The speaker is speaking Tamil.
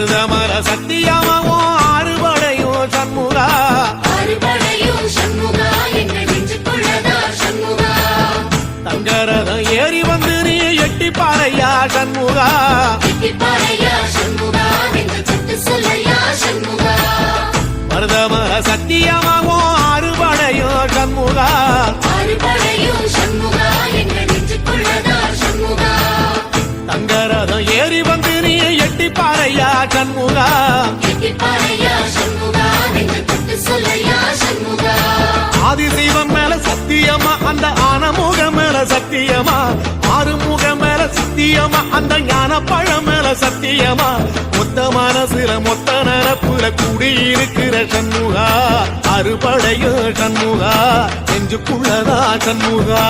மருதமர சத்தியமாவும் ஆறுபடையும் சண்முகா. தங்கரதம் ஏறி வந்து நீ எட்டி பாறையா சண்முகா மருதமர சத்தியமாவும் சொல்லையா சண்முகா? ஆதிசைவம் மேல சத்தியமா அந்த ஆனமுகம் மேல சத்தியமா? ஆறுமுக மேல சத்தியமா அந்த ஞான பழம் மேல சத்தியமா? மொத்த மனசுல மொத்த நரப்புல குடியிருக்கிற சண்முகா. அறுபடையும் சண்முகா நெஞ்சுக்குள்ளதா சண்முகா?